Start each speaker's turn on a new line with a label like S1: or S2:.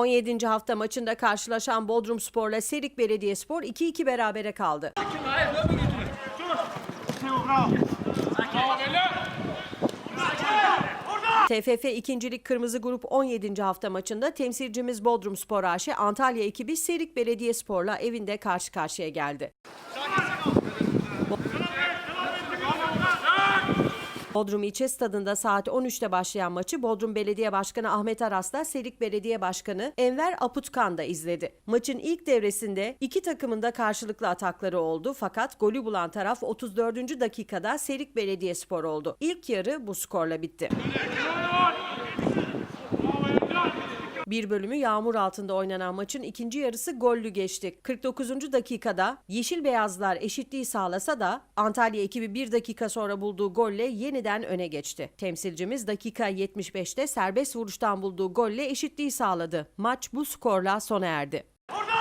S1: 17. hafta maçında karşılaşan Bodrumspor'la Serik Belediyespor 2-2 berabere kaldı. TFF 2. Lig Kırmızı Grup 17. hafta maçında temsilcimiz Bodrumspor AŞ Antalya ekibi Serik Belediyespor'la evinde karşı karşıya geldi. Bodrum İlçe Stadında saat 13'te başlayan maçı Bodrum Belediye Başkanı Ahmet Aras'la Serik Belediye Başkanı Enver Aputkan da izledi. Maçın ilk devresinde iki takımın da karşılıklı atakları oldu fakat golü bulan taraf 34. dakikada Serik Belediyespor oldu. İlk yarı bu skorla bitti. Bir bölümü yağmur altında oynanan maçın ikinci yarısı gollü geçti. 49. dakikada Yeşil Beyazlar eşitliği sağlasa da Antalya ekibi bir dakika sonra bulduğu golle yeniden öne geçti. Temsilcimiz dakika 75'te serbest vuruştan bulduğu golle eşitliği sağladı. Maç bu skorla sona erdi. Orada!